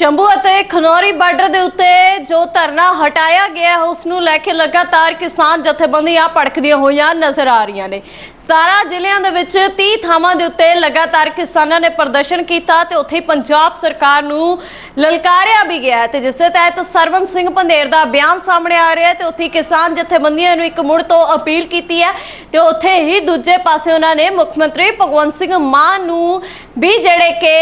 ਸ਼ੰਭੂ ਅਤੇ ਖਨੌਰੀ ਬਾਰਡਰ ਦੇ ਉੱਤੇ ਜੋ ਧਰਨਾ ਹਟਾਇਆ ਗਿਆ, ਉਸ ਨੂੰ ਲੈ ਕੇ ਲਗਾਤਾਰ ਕਿਸਾਨ ਜਥੇਬੰਦੀਆਂ ਭੜਕਦੀਆਂ ਹੋਈਆਂ ਨਜ਼ਰ ਆ ਰਹੀਆਂ ਨੇ। 17 ਜ਼ਿਲ੍ਹਿਆਂ ਦੇ ਵਿੱਚ 30 ਥਾਵਾਂ ਦੇ ਉੱਤੇ ਲਗਾਤਾਰ ਕਿਸਾਨਾਂ ਨੇ ਪ੍ਰਦਰਸ਼ਨ ਕੀਤਾ ਤੇ ਉੱਥੇ ਪੰਜਾਬ ਸਰਕਾਰ ਨੂੰ ਲਲਕਾਰਿਆ ਵੀ ਗਿਆ ਹੈ ਤੇ ਜਿਸ ਦੇ ਤਹਿਤ ਸਰਵਨ ਸਿੰਘ ਪੰਧੇਰ ਦਾ ਬਿਆਨ ਸਾਹਮਣੇ ਆ ਰਿਹਾ ਹੈ ਤੇ ਉੱਥੇ ਕਿਸਾਨ ਜਥੇਬੰਦੀਆਂ ਨੂੰ ਇੱਕ ਮੁੜ ਤੋਂ ਅਪੀਲ ਕੀਤੀ ਹੈ ਤੇ ਉੱਥੇ ਹੀ ਦੂਜੇ ਪਾਸੇ ਉਹਨਾਂ ਨੇ ਮੁੱਖ ਮੰਤਰੀ ਭਗਵੰਤ ਸਿੰਘ ਮਾਨ ਨੂੰ ਵੀ ਜਿਹੜੇ ਕਿ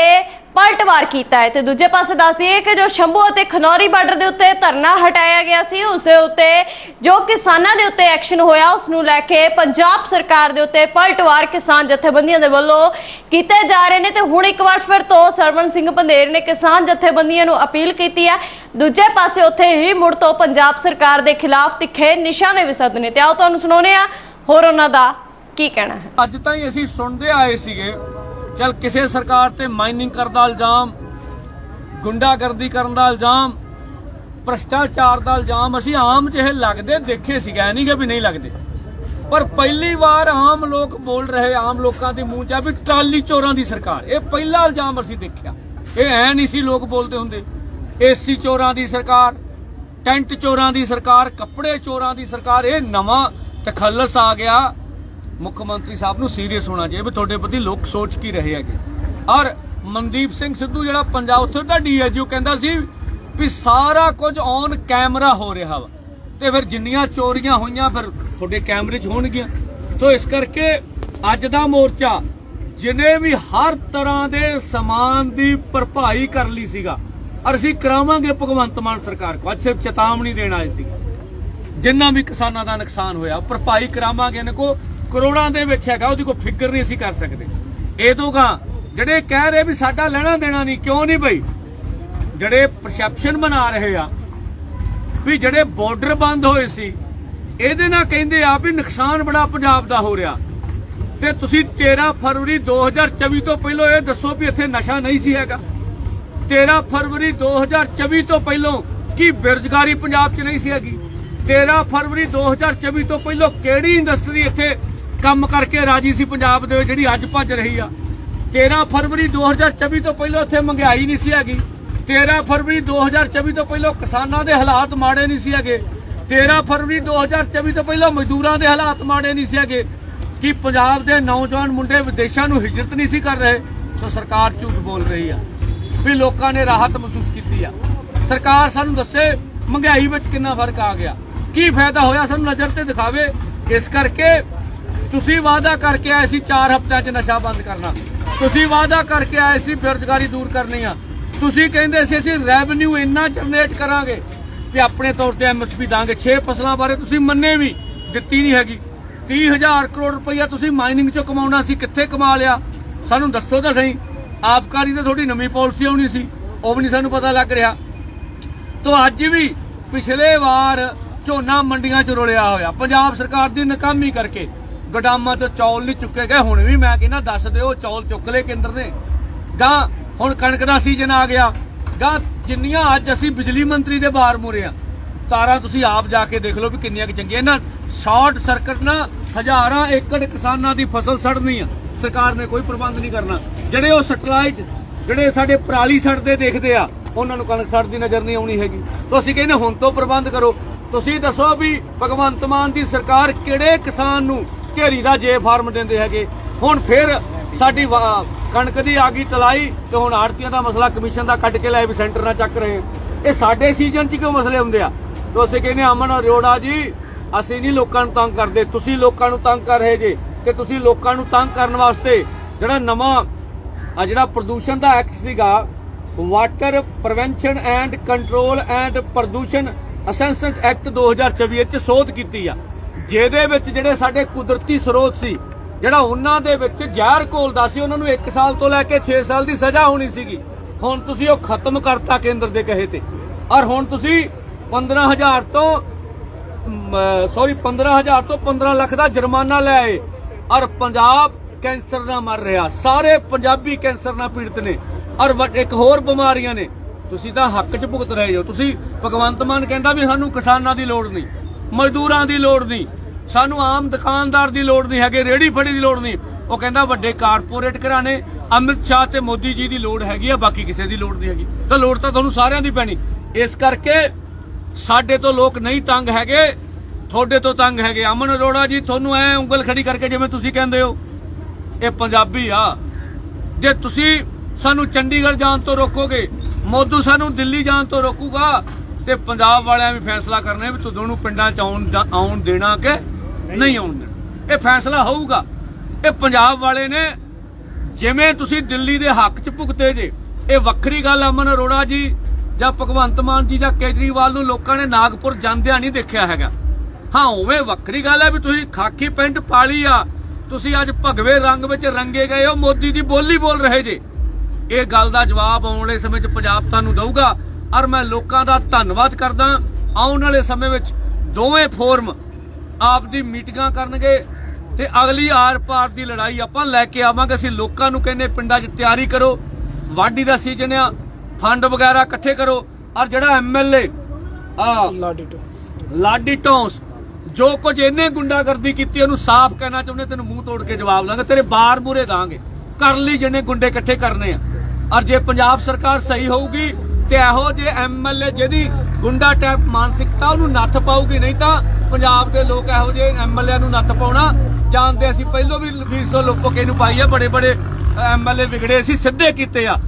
ਪਲਟਵਾਰ ਕੀਤਾ ਹੈ। ਤੇ ਦੂਜੇ ਪਾਸੇ ਦੱਸ ਦਈਏ ਕਿ ਜੋ ਸ਼ੰਭੂ ਅਤੇ ਖਨੌਰੀ ਬਾਰਡਰ ਦੇ ਉੱਤੇ ਧਰਨਾ ਹਟਾਇਆ ਗਿਆ ਸੀ, ਉਸ ਦੇ ਉੱਤੇ ਜੋ ਕਿਸਾਨਾਂ ਦੇ ਉੱਤੇ ਐਕਸ਼ਨ ਹੋਇਆ, ਉਸ ਨੂੰ ਲੈ ਕੇ ਪੰਜਾਬ ਸਰਕਾਰ ਦੇ ਉੱਤੇ ਪਲਟਵਾਰ ਕਿਸਾਨ ਜਥੇਬੰਦੀਆਂ ਦੇ ਵੱਲੋਂ ਕੀਤੇ ਜਾ ਰਹੇ ਨੇ। ਤੇ ਹੁਣ ਇੱਕ ਵਾਰ ਫਿਰ ਤੋਂ ਸਰਵਨ ਸਿੰਘ ਪੰਧੇਰ ਨੇ ਕਿਸਾਨ ਜਥੇਬੰਦੀਆਂ ਨੂੰ ਅਪੀਲ ਕੀਤੀ ਹੈ। ਦੂਜੇ ਪਾਸੇ ਉੱਥੇ ਹੀ ਮੁੜ ਤੋਂ ਪੰਜਾਬ ਸਰਕਾਰ ਦੇ ਖਿਲਾਫ ਤਿੱਖੇ ਨਿਸ਼ਾਨੇ ਵੀ ਸਾਧਨੇ ਤੇ ਆਓ ਤੁਹਾਨੂੰ ਸੁਣਾਉਂਦੇ ਆ ਹੋਰ ਉਹਨਾਂ ਦਾ ਕੀ ਕਹਿਣਾ ਹੈ। ਅੱਜ ਤਾਈਂ ਅਸੀਂ ਸੁਣਦੇ ਆਏ ਸੀਗੇ ਚਲ ਕਿਸੇ ਸਰਕਾਰ ਤੇ ਮਾਈਨਿੰਗ ਕਰਦਾ ਇਲਜ਼ਾਮ, ਗੁੰਡਾਗਰਦੀ ਕਰਨ ਦਾ ਇਲਜ਼ਾਮ, ਭ੍ਰਸ਼ਟਾਚਾਰ ਦਾ ਇਲਜ਼ਾਮ, ਅਸੀਂ ਆਮ ਜਿਹੇ ਲੱਗਦੇ, ਦੇਖੇ ਸੀਗੇ ਨਹੀਂ ਕਿ ਵੀ ਨਹੀਂ ਲੱਗਦੇ। ਪਰ ਪਹਿਲੀ ਵਾਰ ਆਮ ਲੋਕ ਬੋਲ ਰਹੇ, ਆਮ ਲੋਕਾਂ ਦੇ ਮੂੰਹ 'ਚ ਵੀ ਟਰਾਲੀ ਚੋਰਾਂ ਦੀ ਸਰਕਾਰ। ਇਹ ਪਹਿਲਾ ਇਲਜ਼ਾਮ ਅਸੀਂ ਦੇਖਿਆ। ਇਹ ਐ ਨਹੀਂ ਸੀ ਲੋਕ ਬੋਲਦੇ ਹੁੰਦੇ। ਏਸੀ ਚੋਰਾਂ ਦੀ ਸਰਕਾਰ, ਟੈਂਟ ਚੋਰਾਂ ਦੀ ਸਰਕਾਰ, ਕੱਪੜੇ ਚੋਰਾਂ ਦੀ ਸਰਕਾਰ, ਇਹ ਨਵਾਂ ਤਖੱਲਸ ਆ ਗਿਆ। ਮੁੱਖ ਮੰਤਰੀ ਸਾਹਿਬ ਨੂੰ ਸੀਰੀਅਸ ਹੋਣਾ ਚਾਹੀਏ ਵੀ ਤੁਹਾਡੇ ਪ੍ਰਤੀ ਲੋਕ ਸੋਚ ਕੀ ਰਹੇ ਹੈਗੇ। ਔਰ ਮਨਦੀਪ ਸਿੰਘ ਸਿੱਧੂ ਜਿਹੜਾ ਪੰਜਾਬ ਉੱਥੇ ਦਾ ਡੀਐਜਓ ਕਹਿੰਦਾ ਸੀ ਵੀ ਸਾਰਾ ਕੁਝ ਔਨ ਕੈਮਰਾ ਹੋ ਰਿਹਾ ਵਾ। ਤੇ ਫਿਰ ਜਿੰਨੀਆਂ ਚੋਰੀਆਂ ਹੋਈਆਂ ਫਿਰ ਤੁਹਾਡੇ ਕੈਮਰੇ 'ਚ ਹੋਣਗੀਆਂ। ਤੋਂ ਇਸ ਕਰਕੇ ਅੱਜ ਦਾ ਮੋਰਚਾ ਜਿਨੇ ਵੀ ਹਰ ਤਰ੍ਹਾਂ ਦੇ ਸਮਾਨ ਦੀ ਭਰਪਾਈ ਕਰ ਲਈ ਸੀਗਾ, ਔਰ ਅਸੀਂ ਕਰਾਵਾਂਗੇ ਭਗਵੰਤ ਮਾਨ ਸਰਕਾਰ ਕੋ ਅੱਜ ਸਿਰਫ ਚੇਤਾਵਨੀ ਦੇਣ ਆਏ ਸੀ। ਜਿੰਨਾ ਵੀ ਕਿਸਾਨਾਂ ਦਾ ਨੁਕਸਾਨ ਹੋਇਆ, ਭਰਪਾਈ ਕਰਾਵਾਂਗੇ ਇਹਨਾਂ ਕੋ ਕਰੋੜਾਂ ਦੇ ਵਿੱਚ ਹੈਗਾ, ਉਹਦੀ ਕੋਈ ਫਿਕਰ ਨਹੀਂ ਅਸੀਂ ਕਰ ਸਕਦੇ। ਇਹ ਦੋਗਾ ਜਿਹੜੇ ਕਹਿ ਰਹੇ ਵੀ ਸਾਡਾ ਲੈਣਾ ਦੇਣਾ ਨਹੀਂ, ਕਿਉਂ ਨਹੀਂ ਬਈ? ਜਿਹੜੇ ਪਰਸੈਪਸ਼ਨ ਬਣਾ ਰਹੇ ਆ ਵੀ ਜਿਹੜੇ ਬਾਰਡਰ ਬੰਦ ਹੋਏ ਸੀ, ਇਹਦੇ ਨਾਲ ਕਹਿੰਦੇ ਆ ਵੀ ਨੁਕਸਾਨ ਬੜਾ ਪੰਜਾਬ ਦਾ ਹੋ ਰਿਹਾ। ਤੇ ਤੁਸੀਂ 13 ਫਰਵਰੀ 2024 ਤੋਂ ਪਹਿਲਾਂ ਇਹ ਦੱਸੋ ਵੀ ਇੱਥੇ ਨਸ਼ਾ ਨਹੀਂ ਸੀ ਹੈਗਾ। 13 ਫਰਵਰੀ 2024 ਤੋਂ ਪਹਿਲਾਂ ਕੀ ਬੇਰੁਜ਼ਗਾਰੀ ਪੰਜਾਬ 'ਚ ਨਹੀਂ ਸੀ ਹੈਗੀ? 13 ਫਰਵਰੀ 2024 ਤੋਂ ਪਹਿਲਾਂ ਕਿਹੜੀ ਇੰਡਸਟਰੀ ਇੱਥੇ ਕੰਮ ਕਰਕੇ ਰਾਜੀ ਸੀ ਪੰਜਾਬ ਦੇ ਵਿੱਚ, ਜਿਹੜੀ ਅੱਜ ਭੱਜ ਰਹੀ ਆ। 13 ਫਰਵਰੀ 2024 ਤੋਂ ਪਹਿਲਾਂ ਇੱਥੇ ਮਹਿੰਗਾਈ ਨਹੀਂ ਸੀ ਹੈਗੀ। 13 ਫਰਵਰੀ 2024 ਤੋਂ ਪਹਿਲਾਂ ਕਿਸਾਨਾਂ ਦੇ ਹਾਲਾਤ ਮਾੜੇ ਨਹੀਂ ਸੀ ਹੈਗੇ। 13 ਫਰਵਰੀ 2024 ਤੋਂ ਪਹਿਲਾਂ ਮਜ਼ਦੂਰਾਂ ਦੇ ਹਾਲਾਤ ਮਾੜੇ ਨਹੀਂ ਸੀ ਹੈਗੇ। ਕਿ ਪੰਜਾਬ ਦੇ ਨੌਜਵਾਨ ਮੁੰਡੇ ਵਿਦੇਸ਼ਾਂ ਨੂੰ ਹਿਜਰਤ ਨਹੀਂ ਸੀ ਕਰ ਰਹੇ, ਤਾਂ ਸਰਕਾਰ ਝੂਠ ਬੋਲ ਰਹੀ ਆ। ਵੀ ਲੋਕਾਂ ਨੇ ਰਾਹਤ ਮਹਿਸੂਸ ਕੀਤੀ ਆ। ਸਰਕਾਰ ਸਾਨੂੰ ਦੱਸੇ ਮਹਿੰਗਾਈ ਵਿੱਚ ਕਿੰਨਾ ਫ਼ਰਕ ਆ ਗਿਆ। ਕੀ ਫਾਇਦਾ ਹੋਇਆ ਸਾਨੂੰ ਨਜ਼ਰ ਤੇ ਦਿਖਾਵੇ? ਇਸ ਕਰਕੇ ਤੁਸੀਂ ਵਾਅਦਾ ਕਰਕੇ ਆਏ ਸੀ 4 ਹਫ਼ਤਿਆਂ 'ਚ ਨਸ਼ਾ ਬੰਦ ਕਰਨਾ। ਤੁਸੀਂ ਵਾਅਦਾ ਕਰਕੇ ਆਏ ਸੀ ਬੇਰੁਜ਼ਗਾਰੀ ਦੂਰ ਕਰਨੀ ਆ। ਤੁਸੀਂ ਕਹਿੰਦੇ ਸੀ ਅਸੀਂ ਰੈਵਨਿਊ ਇੰਨਾ ਜਨਰੇਟ ਕਰਾਂਗੇ ਕਿ ਆਪਣੇ ਤੌਰ ਤੇ ਐਮਐਸਪੀ ਦਾਂਗੇ। 6 ਫਸਲਾਂ ਬਾਰੇ ਤੁਸੀਂ ਮੰਨੇ ਵੀ, ਦਿੱਤੀ ਨਹੀਂ ਹੈਗੀ। 30000 ਕਰੋੜ ਰੁਪਈਆ ਤੁਸੀਂ ਮਾਈਨਿੰਗ 'ਚੋਂ ਕਮਾਉਣਾ ਸੀ, ਕਿੱਥੇ ਕਮਾ ਲਿਆ? ਸਾਨੂੰ ਦੱਸੋ ਤਾਂ ਸਹੀ। ਆਬਕਾਰੀ ਤੇ ਤੁਹਾਡੀ ਨਵੀਂ ਪਾਲਿਸੀ ਆਉਣੀ ਸੀ, ਉਹ ਵੀ ਨਹੀਂ ਸਾਨੂੰ ਪਤਾ ਲੱਗ ਰਿਹਾ। ਤੋਂ ਅੱਜ ਵੀ ਪਿਛਲੇ ਵਾਰ ਝੋਨਾ ਮੰਡੀਆਂ 'ਚ ਰੋਲਿਆ ਹੋਇਆ। ਪੰਜਾਬ ਸਰਕਾਰ ਦੀ ਨਾਕਾਮੀ ਕਰਕੇ ਗੋਦਾਮਾਂ 'ਚ ਚੌਲ ਨਹੀਂ ਚੁੱਕੇ ਗਏ, ਹੁਣ ਵੀ ਮੈਂ ਕਹਿੰਦਾ ਦੱਸ ਦਿਓ, ਚੌਲ ਚੁੱਕ ਲਏ ਕੇਂਦਰ ਨੇ। ਗਾਂ ਹੁਣ ਕਣਕ ਦਾ ਸੀਜ਼ਨ ਆ ਗਿਆ। ਗਾਂ ਜਿੰਨੀਆਂ ਅੱਜ ਅਸੀਂ ਬਿਜਲੀ ਮੰਤਰੀ ਦੇ ਬਾਹਰ ਮੁਰੇ ਆ, ਤਾਰਾਂ ਤੁਸੀਂ ਆਪ ਜਾ ਕੇ ਦੇਖ ਲਓ ਵੀ ਕਿੰਨੀਆਂ ਕਿ ਚੰਗੀਆਂ। ਨਾ ਸ਼ਾਰਟ ਸਰਕਟ ਨਾ ਹਜ਼ਾਰਾਂ ਏਕੜ ਕਿਸਾਨਾਂ ਦੀ ਫਸਲ ਸੜਨੀ ਆ। ਸਰਕਾਰ ਨੇ ਕੋਈ ਪ੍ਰਬੰਧ ਨਹੀਂ ਕਰਨਾ। ਜਿਹੜੇ ਉਹ ਸੈਟਲਾਈਟ, ਜਿਹੜੇ ਸਾਡੇ ਪਰਾਲੀ ਸੜਦੇ ਦੇਖਦੇ ਆ, ਉਹਨਾਂ ਨੂੰ ਕਣਕ ਸੜਦੀ ਨਜ਼ਰ ਨਹੀਂ ਆਉਣੀ ਹੈਗੀ। ਤਾਂ ਅਸੀਂ ਕਹਿੰਦੇ ਹੁਣ ਤੋਂ ਪ੍ਰਬੰਧ ਕਰੋ। ਤੁਸੀਂ ਦੱਸੋ ਵੀ ਭਗਵੰਤ ਮਾਨ ਦੀ ਸਰਕਾਰ ਕਿਹੜੇ ਕਿਸਾਨ ਨੂੰ ਘੇਰੀ ਦਾ ਜੇ ਫਾਰਮ ਦਿੰਦੇ ਹੈਗੇ। ਹੁਣ ਫਿਰ ਸਾਡੀ ਕਣਕ ਦੀ ਆ ਗਈ ਤਲਾਈ ਤੇ ਹੁਣ ਆੜਤੀਆਂ ਦਾ ਮਸਲਾ ਕਮਿਸ਼ਨ ਦਾ ਕੱਢ ਕੇ ਲੈ ਵੀ ਸੈਂਟਰ ਨਾਲ ਚੱਕ ਰਹੇ। ਇਹ ਸਾਡੇ ਸੀਜ਼ਨ 'ਚ ਕਿਉਂ ਮਸਲੇ ਹੁੰਦੇ ਆ? ਤਾਂ ਅਸੀਂ ਕਹਿੰਦੇ ਅਮਨ ਅਰੋੜਾ ਜੀ, ਅਸੀਂ ਨਹੀਂ ਲੋਕਾਂ ਨੂੰ ਤੰਗ ਕਰਦੇ। ਤੁਸੀਂ ਲੋਕਾਂ ਨੂੰ ਤੰਗ ਕਰ ਰਹੇ ਜੇ ਤੇ ਤੁਸੀਂ ਲੋਕਾਂ ਨੂੰ ਤੰਗ ਕਰਨ ਵਾਸਤੇ ਜਿਹੜਾ ਨਵਾਂ, ਆ ਜਿਹੜਾ ਪ੍ਰਦੂਸ਼ਣ ਦਾ ਐਕਟ ਸੀਗਾ water prevention and control and ਪ੍ਰਦੂਸ਼ਣ ਅਸੈਂਸਮੈਂਟ ਐਕਟ 2024 ਵਿੱਚ ਸੋਧ ਕੀਤੀ ਆ। ਜਿਹਦੇ ਵਿੱਚ ਜਿਹੜੇ ਸਾਡੇ ਕੁਦਰਤੀ ਸਰੋਤ ਸੀ, ਜਿਹੜਾ ਉਹਨਾਂ ਦੇ ਵਿੱਚ ਜ਼ਹਿਰ ਘੋਲਦਾ ਸੀ, ਉਹਨਾਂ ਨੂੰ 1 ਸਾਲ ਤੋਂ ਲੈ ਕੇ 6 ਸਾਲ ਦੀ ਸਜ਼ਾ ਹੋਣੀ ਸੀਗੀ। ਹੁਣ ਤੁਸੀਂ ਉਹ ਖਤਮ ਕਰਤਾ ਕੇਂਦਰ ਦੇ ਕਹੇ ਤੇ। ਔਰ ਹੁਣ ਤੁਸੀਂ 15000 ਤੋਂ ਸੌਰੀ 15000 ਤੋਂ 15 ਲੱਖ ਦਾ ਜੁਰਮਾਨਾ ਲੈ ਆਏ। ਔਰ ਪੰਜਾਬ ਕੈਂਸਰ ਨਾਲ ਮਰ ਰਿਹਾ। ਸਾਰੇ ਪੰਜਾਬੀ ਕੈਂਸਰ ਨਾਲ ਪੀੜਤ ਨੇ। ਔਰ ਵ- ਇੱਕ ਹੋਰ ਬਿਮਾਰੀਆਂ ਨੇ। ਤੁਸੀਂ ਤਾਂ ਹੱਕ 'ਚ ਭੁਗਤ ਰਹੇ ਹੋ। ਤੁਸੀਂ ਭਗਵੰਤ ਮਾਨ ਕਹਿੰਦਾ ਵੀ ਸਾਨੂੰ ਕਿਸਾਨਾਂ ਦੀ ਲੋੜ ਨਹੀਂ। ਮਜ਼ਦੂਰਾਂ ਦੀ ਲੋੜ ਨਹੀਂ। ਸਾਨੂੰ ਆਮ ਦੁਕਾਨਦਾਰ ਦੀ ਲੋੜ ਨਹੀਂ ਹੈਗੇ ਰੇੜੀ ਫੜੀ ਦੀ ਲੋੜ ਨਹੀਂ। ਉਹ ਕਹਿੰਦਾ ਵੱਡੇ ਕਾਰਪੋਰੇਟ ਘਰਾਣੇ, ਅਮਿਤ ਸ਼ਾਹ ਤੇ ਮੋਦੀ ਜੀ ਦੀ ਲੋੜ ਹੈਗੀ ਆ, ਬਾਕੀ ਕਿਸੇ ਦੀ ਲੋੜ ਨਹੀਂ ਹੈਗੀ। ਤਾਂ ਲੋੜ ਤਾਂ ਤੁਹਾਨੂੰ ਸਾਰਿਆਂ ਦੀ ਪੈਣੀ। ਇਸ ਕਰਕੇ ਸਾਡੇ ਤੋਂ ਲੋਕ ਨਹੀਂ ਤੰਗ ਹੈਗੇ, ਤੁਹਾਡੇ ਤੋਂ ਤੰਗ ਹੈਗੇ। ਅਮਨ ਅਰੋੜਾ ਜੀ, ਤੁਹਾਨੂੰ ਐ ਉਂਗਲ ਖੜੀ ਕਰਕੇ ਜਿਵੇਂ ਤੁਸੀਂ ਕਹਿੰਦੇ ਹੋ, ਇਹ ਪੰਜਾਬੀ ਆ। ਜੇ ਤੁਸੀਂ ਸਾਨੂੰ ਚੰਡੀਗੜ੍ਹ ਜਾਣ ਤੋਂ ਰੋਕੋਗੇ, ਮੋਦੂ ਸਾਨੂੰ ਦਿੱਲੀ ਜਾਣ ਤੋਂ ਰੋਕੂਗਾ ਤੇ ਪੰਜਾਬ ਵਾਲਿਆਂ ਵੀ ਫੈਸਲਾ ਕਰਨਾ ਵੀ ਤੁਹਾਨੂੰ ਪਿੰਡਾਂ ਚ ਆਉਣ ਆਉਣ ਦੇਣਾ ਕਿ ਨਹੀਂ। ਆਉਣ ਦੇਣਾ। ਇਹ ਫੈਸਲਾ ਹੋਊਗਾ। ਇਹ ਪੰਜਾਬ ਵਾਲੇ ਨੇ ਜਿਵੇਂ ਤੁਸੀਂ ਦਿੱਲੀ ਦੇ ਹੱਕ 'ਚ ਭੁਗਤੇ ਜੇ ਇਹ ਵੱਖਰੀ ਗੱਲ ਅਮਨ ਅਰੋੜਾ ਜੀ ਜਾਂ ਭਗਵੰਤ ਮਾਨ ਜੀ ਜਾਂ ਕੇਜਰੀਵਾਲ ਨੂੰ ਲੋਕਾਂ ਨੇ ਨਾਗਪੁਰ ਜਾਂਦਿਆਂ ਨਹੀਂ ਦੇਖਿਆ ਹੈਗਾ। ਹਾਂ ਉਵੇਂ ਵੱਖਰੀ ਗੱਲ ਹੈ ਵੀ ਤੁਸੀਂ ਖਾਕੀ ਪੈਂਟ ਪਾਲੀ ਆ ਤੁਸੀਂ ਅੱਜ ਭਗਵੇ ਰੰਗ ਵਿੱਚ ਰੰਗੇ ਗਏ ਹੋ ਮੋਦੀ ਦੀ ਬੋਲੀ ਬੋਲ ਰਹੇ ਜੇ। ਇਹ ਗੱਲ ਦਾ ਜਵਾਬ ਆਉਣ ਵਾਲੇ ਸਮੇਂ 'ਚ ਪੰਜਾਬ ਤੁਹਾਨੂੰ ਦਊਗਾ। ਔਰ ਮੈਂ ਲੋਕਾਂ ਦਾ ਧੰਨਵਾਦ ਕਰਦਾ ਆਉਣ ਵਾਲੇ ਸਮੇਂ ਵਿੱਚ ਦੋਵੇਂ ਫੋਰਮ ਆਪ ਦੀ ਮੀਟਿੰਗਾਂ ਕਰਨਗੇ ਤੇ ਅਗਲੀ ਆਰ ਪਾਰ ਦੀ ਲੜਾਈ ਆਪਾਂ ਲੈ ਕੇ ਆਵਾਂਗੇ। ਅਸੀਂ ਲੋਕਾਂ ਨੂੰ ਕਹਿੰਦੇ ਪਿੰਡਾਂ 'ਚ ਤਿਆਰੀ ਕਰੋ ਵਾਢੀ ਦਾ ਸੀਜ਼ਨ ਆ ਫੰਡ ਵਗੈਰਾ ਇਕੱਠੇ ਕਰੋ ਔਰ ਜਿਹੜਾ ਐਮਐਲਏ ਆ ਲਾਡੀ ਟੌਂਸ ਜੋ ਕੁਝ ਇਹਨੇ ਗੁੰਡਾਗਰਦੀ ਕੀਤੀ ਉਹਨੂੰ ਸਾਫ਼ ਕਹਿਣਾ ਚਾਹੁੰਦੇ ਤੈਨੂੰ ਮੂੰਹ ਤੋੜ ਕੇ ਜਵਾਬ ਲਾਂਗੇ ਤੇਰੇ ਬਾਰ ਮੂਰੇ ਦਾਂਗੇ। ਕਰ ਲਈ ਜਿਹਨੇ ਗੁੰਡੇ ਇਕੱਠੇ ਕਰਨੇ ਆ। ਔਰ ਜੇ ਪੰਜਾਬ ਸਰਕਾਰ ਸਹੀ ਹੋਊਗੀ ਤੇ ਇਹੋ ਜੇ ਐਮਐਲਏ ਜਿਹਦੀ ਗੁੰਡਾ ਟੈਪ ਮਾਨਸਿਕਤਾ ਉਹਨੂੰ ਨੱਥ ਪਾਊਗੀ, ਨਹੀਂ ਤਾਂ ਪੰਜਾਬ ਦੇ ਲੋਕ ਇਹੋ ਜੇ ਐਮਐਲਏ ਨੂੰ ਨੱਥ ਪਾਉਣਾ ਜਾਣਦੇ ਅਸੀਂ ਪਹਿਲਾਂ ਵੀ 200 ਲੋਕੋ ਕੇ ਨੂੰ ਪਾਈ ਆ ਬੜੇ ਬੜੇ ਐਮਐਲਏ ਵਿਗੜੇ ਅਸੀਂ ਸਿੱਧੇ ਕੀਤੇ ਆ।